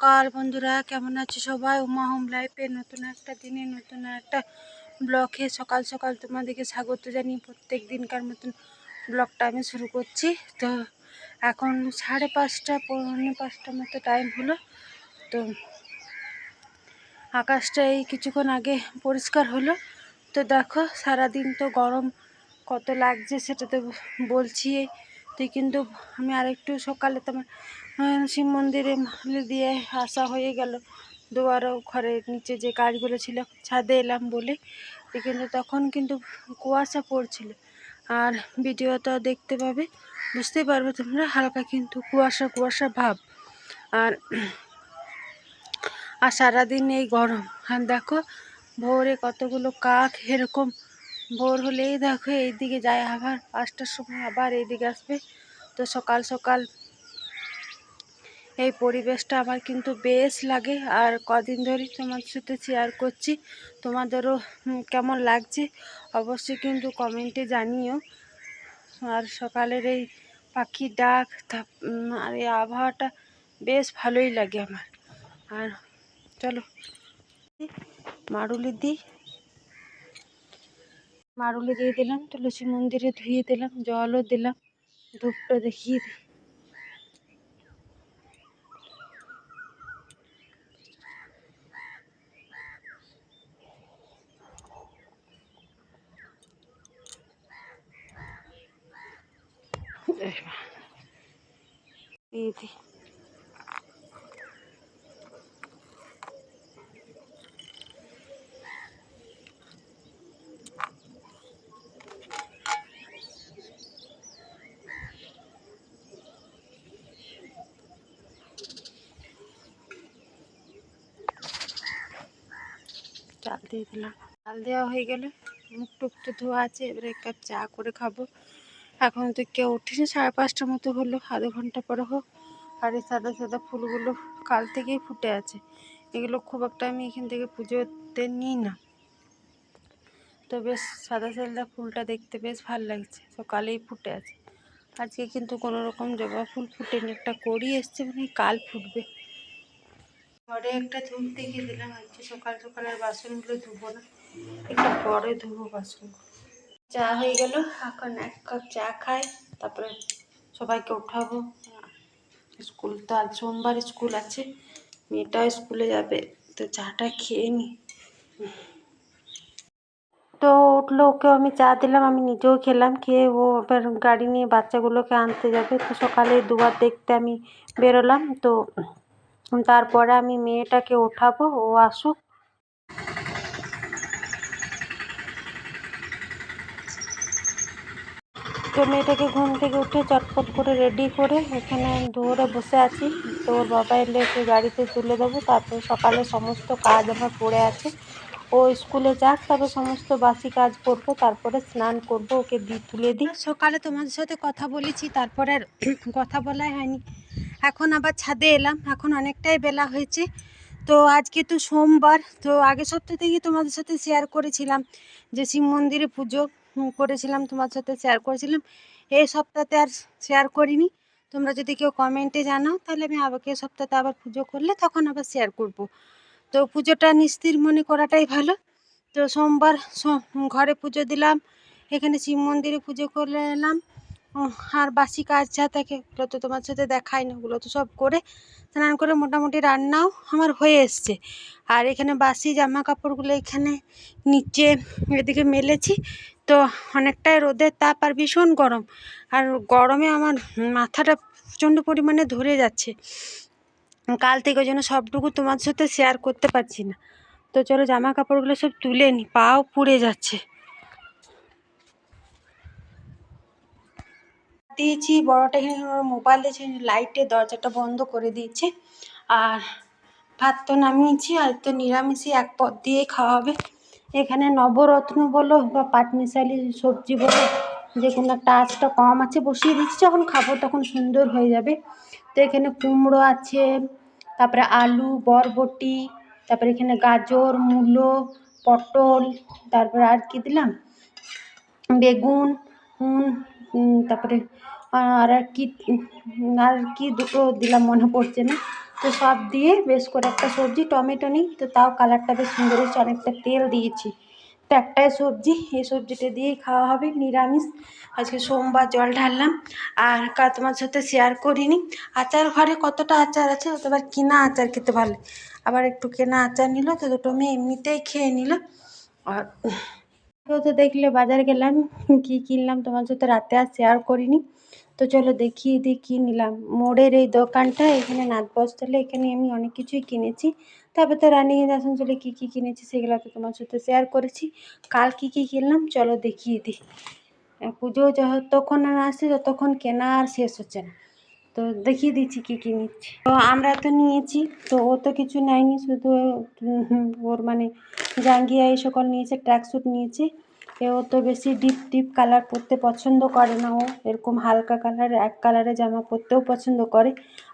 সকাল বন্ধুরা, কেমন আছে সবাই? উমা হোম লাইফে নতুন একটা দিনে, নতুন একটা ব্লকে সকাল সকাল তোমাদেরকে স্বাগত জানি প্রত্যেক দিনকার মতন ব্লগটা আমি শুরু করছি। তো এখন সাড়ে পাঁচটা, পৌনে পাঁচটা মতো টাইম হলো। তো আকাশটা এই কিছুক্ষণ আগে পরিষ্কার হলো। তো দেখো, সারাদিন তো গরম কত লাগছে সেটা তো বলছি। তুই কিন্তু, আমি আরেকটু সকালে তোমার শিব মন্দিরে মালি দিয়ে আসা হয়ে গেল। দুয়ারও ঘরের নিচে যে কাজগুলো ছিল, ছাদে এলাম বলে। কিন্তু তখন কিন্তু কুয়াশা পড়ছিল। আর ভিডিওটা দেখতে পাবে বুঝতে পারবে তোমরা, হালকা কিন্তু কুয়াশা কুয়াশা ভাব। আর আর সারাদিন এই গরম। আর দেখো, ভোরে কতগুলো কাক এরকম। ভোর হলেই দেখো এইদিকে যায় আবার, পাঁচটার সময় আবার এইদিকে আসবে। তো সকাল সকাল এই পরিবেশটা আমার কিন্তু বেশ লাগে। আর কদিন ধরে তোমার সাথে শেয়ার করছি। তোমাদেরও কেমন লাগছে অবশ্যই কিন্তু কমেন্টে জানিও। আর সকালের এই পাখির ডাক আর এই আবহাওয়াটা বেশ ভালোই লাগে আমার। আর চলো, মারুলি দিই মারুলি দিয়ে দিলাম, তুলসী মন্দিরে ধুয়ে দিলাম, জলও দিলাম, ধূপটা দেখিয়ে দিই। দিই চাল দিয়ে দিলাম। চাল দেওয়া হয়ে গেলে মুখ টুক তো ধোয়া আছে, এবারে এক কাপ চা করে খাব। এখন তো কেউ উঠিনি, সাড়ে পাঁচটার মতো হলো, আধ ঘণ্টা পরে হোক। আর এই সাদা সাদা ফুলগুলো কাল থেকেই ফুটে আছে। এগুলো খুব একটা আমি এখান থেকে পুজোতে নিই না। তো বেশ সাদা সাদা ফুলটা দেখতে বেশ ভালো লাগছে। সকালেই ফুটে আছে। আজকে কিন্তু কোনো রকম জবা ফুল ফুটেনি, একটা করি এসছে মানে কাল ফুটবে। ঘরে একটা ধূপ দেখিয়ে দিলাম, আজকে সকাল সকাল আর বাসনগুলো ধুবো না, একটু পরে ধুবো বাসনগুলো। চা হয়ে গেল। এখন এক কাপ চা খাই, তারপরে সবাইকে উঠাবো। স্কুল তো আজ সোমবার, স্কুল আছে। মেয়েটাও স্কুলে যাবে, তো চাটা খেয়ে নি। তো উঠল ওকেও আমি চা দিলাম, আমি নিজেও খেলাম, খেয়ে ও এবার গাড়ি নিয়ে বাচ্চাগুলোকে আনতে যাবে। তো সকালে দুবার দেখতে আমি বেরোলাম, তো তারপরে আমি মেয়েটাকে ওঠাবো ও আসুক। তো মেয়েটাকে ঘুম থেকে উঠে চটপট করে রেডি করে এখানে দৌড়ে বসে আছি। তো ওর বাবা এলে ওকে গাড়িতে তুলে দেবো। তারপরে সকালে সমস্ত কাজ আমার পড়ে আছে। ও স্কুলে যাক, তবে সমস্ত বাসি কাজ করব। তারপরে স্নান করব, ওকে দি, তুলে দিই সকালে তোমাদের সাথে কথা বলেছি, তারপরে আর কথা বলাই হয়নি। এখন আবার ছাদে এলাম। এখন অনেকটাই বেলা হয়েছে। তো আজকে তো সোমবার। তো আগের সপ্তাহ থেকে তোমাদের সাথে শেয়ার করেছিলাম যে শিব মন্দিরে পুজো। করেছিলাম, তোমার সাথে শেয়ার করেছিলাম। এই সপ্তাহতে আর শেয়ার করিনি। তোমরা যদি কেউ কমেন্টে জানাও, তাহলে আমি আবার এই সপ্তাহতে আবার পুজো করলে তখন আবার শেয়ার করব। তো পুজোটা নিস্তির মনে করাটাই ভালো। তো সোমবার ঘরে পুজো দিলাম, এখানে শিব মন্দিরে পুজো করে এলাম। আর বাসি কাজ যা থাকে, ওগুলো তো তোমার সাথে দেখাই না, ওগুলো তো সব করে স্নান করে মোটামুটি রান্নাও আমার হয়ে এসছে। আর এখানে বাসি জামা কাপড়গুলো এখানে নিচে এদিকে মেলেছি তো অনেকটাই রোদের তাপ আর ভীষণ গরম। আর গরমে আমার মাথাটা প্রচণ্ড পরিমাণে ধরে যাচ্ছে। কাল থেকে ওই জন্য সবটুকু তোমার সাথে শেয়ার করতে পারছি না। তো চলো জামা কাপড়গুলো সব তুলে নি, পাও পুড়ে যাচ্ছে। দিয়েছি, বড়টা এখানে মোবাইল দিয়েছে লাইটে দরজাটা বন্ধ করে দিয়েছে। আর ভাত তো নামিয়েছি, আর তো নিরামিষই এক পদ দিয়ে খাওয়া হবে। এখানে নবরত্ন বলো বা পাটমিশালি সবজি বলো, যে কোনো একটা আঁচটা কম আছে, বসিয়ে দিচ্ছি, যখন খাব তখন সুন্দর হয়ে যাবে। তো এখানে কুমড়ো আছে, তারপরে আলু, বরবটি, তারপরে এখানে গাজর, মূলো, পটল, তারপরে আর কি দিলাম? বেগুন তারপরে আর আর কি আর কি দুটো দিলাম মনে পড়ছে না। তো সব দিয়ে বেশ করে একটা সবজি, টমেটো নিই, তো তাও কালারটা বেশ সুন্দর হয়েছে, অনেকটা তেল দিয়েছি। তো একটাই সবজি, এই সবজিটা দিয়েই খাওয়া হবে, নিরামিষ। আজকে সোমবার জল ঢাললাম, আর কা তোমার সাথে শেয়ার করিনি। আচার ঘরে কতটা আচার আছে আবার কিনা আচার খেতে ভালো আবার একটু কেনা আচার নিল, তো দুটো মেয়ে এমনিতেই খেয়ে নিল। আর তো দেখলে বাজার গেলাম, কী কিনলাম তোমার সাথে রাতে আর শেয়ার করিনি। তো চলো দেখিয়ে দিই কী নিলাম। মোড়ের এই দোকানটা, এখানে নাথ বস্ত্রালয় এখানে আমি অনেক কিছুই কিনেছি। তারপর তো রানীগঞ্জ আসানসোলে কী কী কিনেছি সেগুলো তো তোমার সাথে শেয়ার করেছি। কাল কী কী কিনলাম চলো দেখিয়ে দিই। পুজো যতক্ষণ না আসছে ততক্ষণ কেনা আর শেষ হচ্ছে না। তো দেখিয়ে দিচ্ছি কী কী নিচ্ছি। তো আমরা তো নিয়েছি, তো ও তো কিছু নেয়নি, শুধু ওর মানে জাঙ্গিয়া এই সকল নিয়েছে ট্র্যাক স্যুট নিয়েছে। ও তো বেশি ডিপ ডিপ কালার পরতে পছন্দ করে না। ও এরকম হালকা কালার এক কালারের জামা পরতেও পছন্দ করে।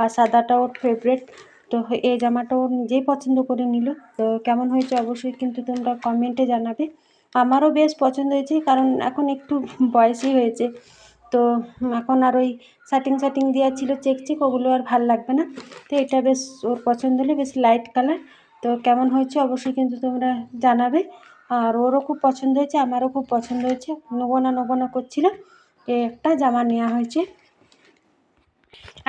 আর সাদাটা ওর ফেভারেট তো এই জামাটা ও নিজেই পছন্দ করে নিল। তো কেমন হয়েছে অবশ্যই কিন্তু তোমরা কমেন্টে জানাবে। আমারও বেশ পছন্দ হয়েছে, কারণ এখন একটু বয়সই হয়েছে। তো এখন আর ওই শার্টিং শার্টিং দেওয়া ছিল চেক চেক ওগুলো আর ভালো লাগবে না। তো এটা বেশ ওর পছন্দ হলো বেশ লাইট কালার তো কেমন হয়েছে অবশ্যই কিন্তু তোমরা জানাবে। আর ওরও খুব পছন্দ হয়েছে, আমারও খুব পছন্দ হয়েছে। নেব না নেব এই একটা জামা নেওয়া হয়েছে।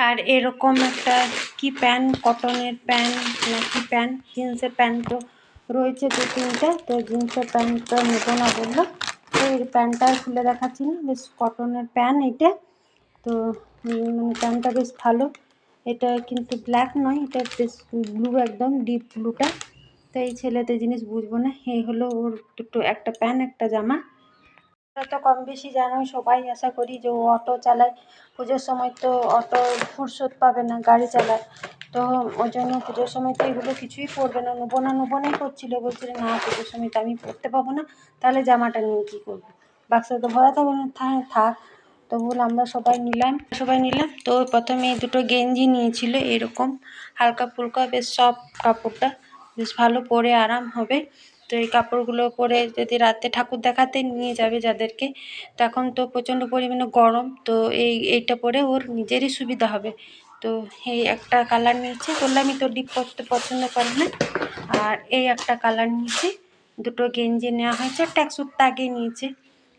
আর এরকম একটা কি প্যান্ট, কটনের প্যান্ট না কি প্যান্ট, জিন্সের প্যান্ট তো রয়েছে দু তিনটা। তো জিন্সের প্যান্টটা নেব না বলল, তো এই প্যান্টটা খুলে দেখাচ্ছি না, বেশ কটনের প্যান্ট এটা তো মানে প্যান্টটা বেশ ভালো। এটা কিন্তু ব্ল্যাক নয়, এটা বেশ ব্লু একদম, ডিপ ব্লুটা। তো এই ছেলেদের জিনিস বুঝব না। এই হলো ওর দুটো, একটা প্যান্ট, একটা জামা। তো কম বেশি জানোই, সবাই আশা করি যে ও অটো চালায়। পুজোর সময় তো অটো ফুরসত পাবে না, গাড়ি চালায়। তো ওই জন্য পুজোর সময় তো এগুলো কিছুই পরবে না। নেব না, নেব নাই করছিল, বলছিল, না, পুজোর সময় তো আমি পরতে পাবো না। তাহলে জামাটা নিয়ে কী করব? বাক্সে তো ভরা থাকবে না, থা- থাক। তো বল, আমরা সবাই নিলাম। সবাই নিলাম। তো প্রথমে দুটো গেঞ্জি নিয়েছিল, এরকম। হালকা ফুলকা বেশ সব কাপড়টা। বেশ ভালো পরে আরাম হবে। তো এই কাপড়গুলো পরে যদি রাতে ঠাকুর দেখাতে নিয়ে যাবে যাদেরকে তখন তো প্রচণ্ড পরিমাণে গরম, তো এই, এইটা পরে ওর নিজেরই সুবিধা হবে। তো এই একটা কালার নিয়েছি বললামই তো ডিপ পরতে পছন্দ করে না। আর এই একটা কালার নিয়েছি, দুটো গেঞ্জি নেওয়া হয়েছে ট্যাক্সুট তো আগেই নিয়েছে।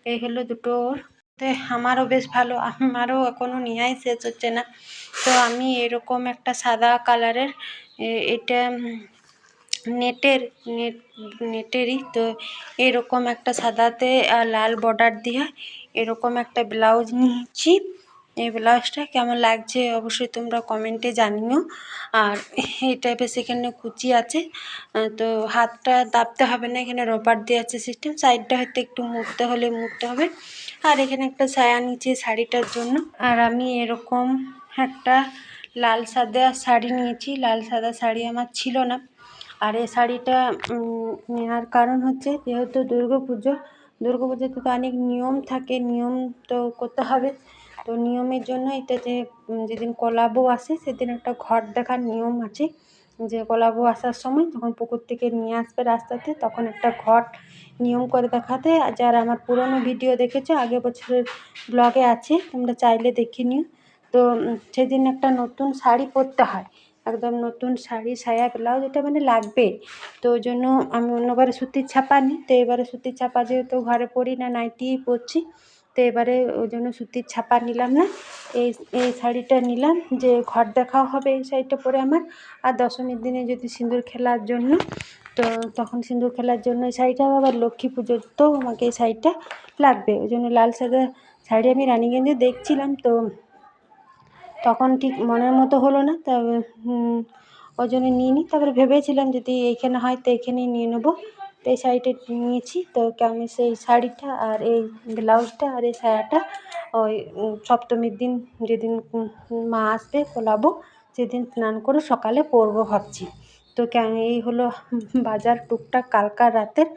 এই হলো দুটো ওর। তো আমারও বেশ ভালো, আমারও এখনও নেওয়াই শেষ হচ্ছে না। তো আমি এরকম একটা সাদা কালারের এটা নেটের, নেট, নেটেরই তো এরকম একটা সাদাতে আর লাল বর্ডার দিয়ে এরকম একটা ব্লাউজ নিয়েছি। এই ব্লাউজটা কেমন লাগছে অবশ্যই তোমরা কমেন্টে জানিও। আর এটা বেশ সেখানে কুচি আছে তো হাতটা দাবতে হবে না, এখানে রবার দিয়ে আছে সিস্টেম সাইডটা হয়তো একটু মুড়তে হলে মুড়তে হবে। আর এখানে একটা ছায়া নিচে শাড়িটার জন্য। আর আমি এরকম একটা লাল সাদা শাড়ি নিয়েছি। লাল সাদা শাড়ি আমার ছিল না। আর এই শাড়িটা নেওয়ার কারণ হচ্ছে যেহেতু দুর্গা পুজো, দুর্গা পুজোতে তো অনেক নিয়ম থাকে, নিয়ম তো করতে হবে। তো নিয়মের জন্য এটা যে যেদিন কলা বউ আসে সেদিন একটা ঘট দেখার নিয়ম আছে। যে কলা বউ আসার সময় যখন পুকুর থেকে নিয়ে আসবে রাস্তাতে, তখন একটা ঘট নিয়ম করে দেখাতে। আর যারা আমার পুরনো ভিডিও দেখেছ, আগের বছরের ব্লগে আছে, তোমরা চাইলে দেখে নিও। তো সেদিন একটা নতুন শাড়ি পরতে হয়। একদম নতুন শাড়ি সায়া ব্লাউজ এটা মানে লাগবে। তো ওই জন্য আমি অন্যবারে সুতির ছাপা নিই তো এবারে সুতির ছাপা যেহেতু ঘরে পরি না, নাইটিই পরছি। তো এবারে ওই জন্য সুতির ছাপা নিলাম না। এই এই শাড়িটা নিলাম যে ঘর দেখাও হবে এই শাড়িটা পরে আমার। আর দশমীর দিনে যদি সিঁদুর খেলার জন্য, তো তখন সিঁদুর খেলার জন্য এই শাড়িটা আবার লক্ষ্মী পুজোর তো আমাকে এই শাড়িটা লাগবে। ওই জন্য লাল সাদা শাড়ি আমি রানীগঞ্জে দেখছিলাম, তো তখন ঠিক মনের মতো হলো না তবে ওই জন্য নিইনি তারপরে ভেবেছিলাম যদি এইখানে হয় তো এইখানেই নিয়ে নেব। তো এই শাড়িটা নিয়েছি, তো আমি সেই শাড়িটা আর এই ব্লাউজটা আর এই সায়াটা ওই সপ্তমীর দিন যেদিন মা আসবে কোলাবো সেদিন স্নান করে সকালে পরবো ভাবছি। তো এই হলো বাজার টুকটাক কালকার রাতের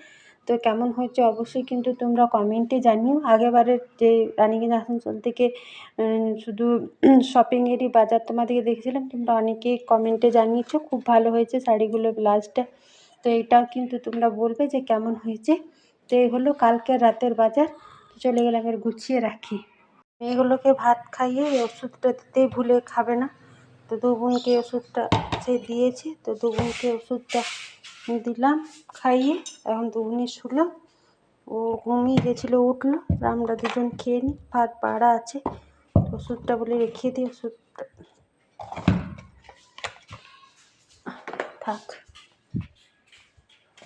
তো কেমন হয়েছে অবশ্যই কিন্তু তোমরা কমেন্টে জানিও। আগেরবারের যে রানীগঞ্জ আসানসোল থেকে শুধু শপিংয়েরই বাজার তোমাদেরকে দেখেছিলাম, তোমরা অনেকেই কমেন্টে জানিয়েছো, খুব ভালো হয়েছে শাড়িগুলো ব্লাউজটা তো এটাও কিন্তু তোমরা বলবে যে কেমন হয়েছে। তো এই হলো কালকের রাতের বাজার। চলে গেলাম এবার গুছিয়ে রাখি। মেয়েগুলোকে ভাত খাইয়ে ওষুধটা দিতেই ভুলে খাবে না। তো দু বোনকে ওষুধটা সে দিয়েছে, তো দু বোনকে ওষুধটা দিলাম খাইয়ে এখন দু বোনই শুলো। ও ঘুমিয়ে গেছিল উঠল। আমরা দুজন খেয়ে নিই ভাত পাড়া আছে। ওষুধটা বলে রেখে দিই ওষুধটা। থাক।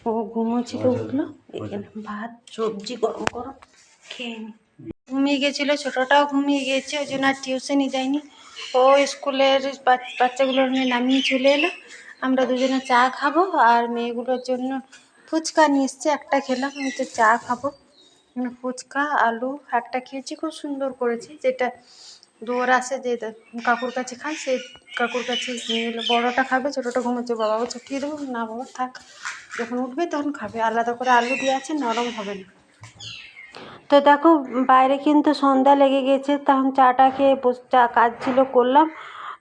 ও ঘুমোচ্ছিল উঠল। এখানে ভাত সবজি গরম গরম খেয়ে নি। ঘুমিয়ে গেছিল ছোটোটাও ঘুমিয়ে গেছে ওই জন্য আর টিউশনই যায়নি। ও স্কুলের বাচ- বাচ্চাগুলোর নিয়ে নামিয়ে চলে এলো। আমরা দুজনে চা খাব আর মেয়েগুলোর জন্য ফুচকা নিয়ে একটা খেলাম, আমি তো চা খাব। ফুচকা, আলু, একটা খেয়েছি, খুব সুন্দর করেছি, যেটা দৌড় আসে যে কাকুর কাছে খায় সেই কাকুর কাছে নিয়ে এলো। বড়োটা খাবে, ছোটোটা ঘুমোচ্ছে বাবাকে চটিয়ে দেবো? না বাবা, থাক। যখন উঠবে তখন খাবে, আলাদা করে আলু দিয়ে আছে, নরম হবে না। তো দেখো, বাইরে কিন্তু সন্ধ্যা লেগে গেছে, তখন চাটা খেয়ে বস চা কাজ ছিল, করলাম।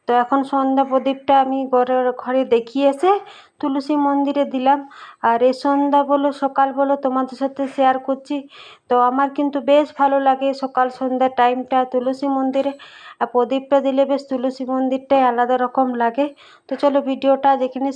তো এখন সন্ধ্যা প্রদীপটা আমি ঘরের ঘরে দেখিয়ে এসে তুলসী মন্দিরে দিলাম। আর এই সন্ধ্যা বলো, সকাল বলো তোমাদের সাথে শেয়ার করছি। তো আমার কিন্তু বেশ ভালো লাগে সকাল সন্ধ্যা টাইমটা তুলসী মন্দিরে। আর প্রদীপটা দিলে বেশ তুলসী মন্দিরটাই আলাদা রকম লাগে। তো চলো ভিডিওটা যেখানে